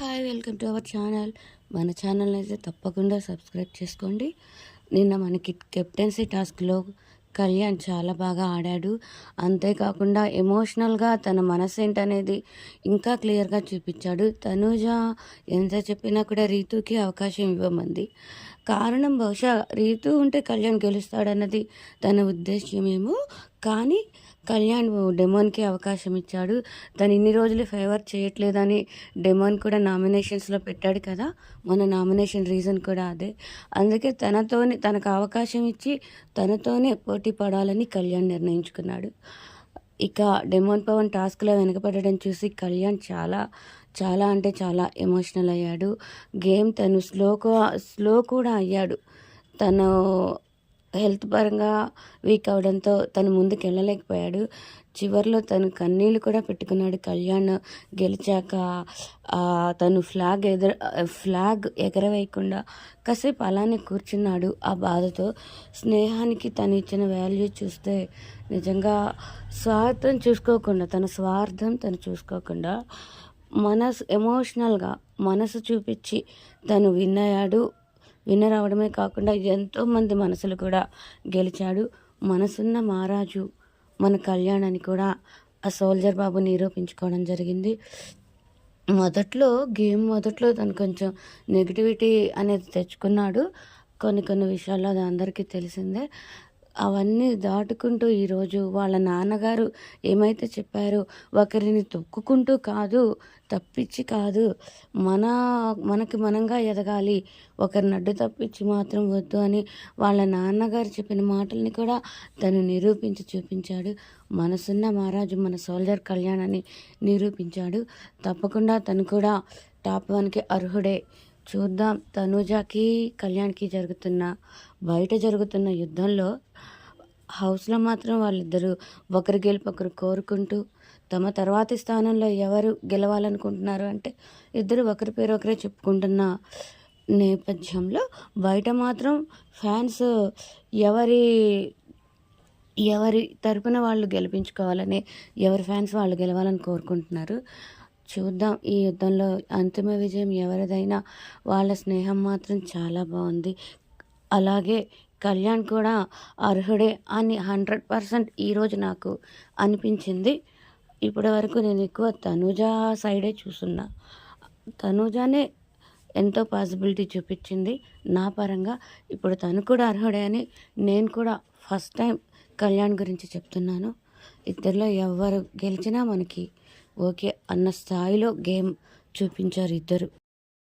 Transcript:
Hi welcome to our channel. మన channel అయితే తప్పకుండా సబ్స్క్రైబ్ చేసుకోండి. నిన్న మనకి కెప్టెన్సీ టాస్క్లో కళ్యాణ్ చాలా బాగా ఆడాడు. అంతేకాకుండా ఎమోషనల్గా తన మనసు ఏంటనేది ఇంకా క్లియర్గా చూపించాడు. తనూజ ఎంత చెప్పినా కూడా రీతుకి అవకాశం ఇవ్వమంది. కారణం బహుశా రీతు ఉంటే కళ్యాణ్ గెలుస్తాడన్నది తన ఉద్దేశ్యమేమో. కానీ కళ్యాణ్ డెమోన్కి అవకాశం ఇచ్చాడు. తను ఇన్ని రోజులు ఫేవర్ చేయట్లేదని డెమోన్ కూడా నామినేషన్స్లో పెట్టాడు కదా. మన నామినేషన్ రీజన్ కూడా అదే. అందుకే తనతోనే తనకు అవకాశం ఇచ్చి తనతోనే పోటీ పడాలని కళ్యాణ్ నిర్ణయించుకున్నాడు. ఇక డెమోన్ పవన్ టాస్క్లో వెనకపడడం చూసి కళ్యాణ్ చాలా చాలా అంటే చాలా ఎమోషనల్ అయ్యాడు. గేమ్ తను స్లో స్లో కూడా అయ్యాడు. తను హెల్త్ పరంగా వీక్ అవడంతో తను ముందుకు వెళ్ళలేకపోయాడు చివరిలో తను కన్నీళ్ళు కూడా పెట్టుకున్నాడు. కళ్యాణ్ గెలిచాక తను ఫ్లాగ్ ఎదుర ఫ్లాగ్ ఎగరవేయకుండా కాసేపు అలానే కూర్చున్నాడు. ఆ బాధతో స్నేహానికి తను ఇచ్చిన వాల్యూ చూస్తే నిజంగా స్వార్థం చూసుకోకుండా తన స్వార్థం తను చూసుకోకుండా మనసు ఎమోషనల్గా మనసు చూపించి తను విన్ అయ్యాడు. విన్నర్ అవడమే కాకుండా ఎంతోమంది మనసులు కూడా గెలిచాడు. మనసున్న మహారాజు మన కళ్యాణాన్ని కూడా ఆ సోల్జర్ బాబు నిరూపించుకోవడం జరిగింది. మొదట్లో గేమ్ మొదట్లో తను కొంచెం నెగిటివిటీ అనేది తెచ్చుకున్నాడు. కొన్ని కొన్ని విషయాల్లో అది అందరికీ తెలిసిందే. అవన్నీ దాటుకుంటూ ఈరోజు వాళ్ళ నాన్నగారు ఏమైతే చెప్పారో ఒకరిని తొక్కుకుంటూ కాదు తప్పించి కాదు మన మనకి మనంగా ఎదగాలి ఒకరిని అడ్డు తప్పించి మాత్రం వద్దు అని వాళ్ళ నాన్నగారు చెప్పిన మాటల్ని కూడా తను నిరూపించి చూపించాడు. మనసున్న మహారాజు మన సోల్జర్ అని నిరూపించాడు. తప్పకుండా తను కూడా టాప్ వన్కి అర్హుడే. చూద్దాం. తనుజాకి కళ్యాణ్కి జరుగుతున్న బయట జరుగుతున్న యుద్ధంలో హౌస్లో మాత్రం వాళ్ళిద్దరూ ఒకరి గెలుపు ఒకరు కోరుకుంటూ తమ తర్వాతి స్థానంలో ఎవరు గెలవాలనుకుంటున్నారు అంటే ఇద్దరు ఒకరి పేరు ఒకరే చెప్పుకుంటున్న నేపథ్యంలో బయట మాత్రం ఫ్యాన్స్ ఎవరి ఎవరి తరపున వాళ్ళు గెలిపించుకోవాలని ఎవరి ఫ్యాన్స్ వాళ్ళు గెలవాలని కోరుకుంటున్నారు. చూద్దాం. ఈ యుద్ధంలో అంతిమ విజయం ఎవరిదైనా వాళ్ళ స్నేహం మాత్రం చాలా బాగుంది. అలాగే కళ్యాణ్ కూడా అర్హుడే అని హండ్రెడ్ పర్సెంట్ ఈరోజు నాకు అనిపించింది. ఇప్పటి వరకు నేను ఎక్కువ తనుజ సైడే చూస్తున్నా. తనుజానే ఎంతో పాసిబిలిటీ చూపించింది నా పరంగా. ఇప్పుడు తను కూడా అర్హుడే అని నేను కూడా ఫస్ట్ టైం కళ్యాణ్ గురించి చెప్తున్నాను. ఇద్దరిలో ఎవరు గెలిచినా మనకి ఓకే అన్న స్థాయిలో గేమ్ చూపించారు ఇద్దరు.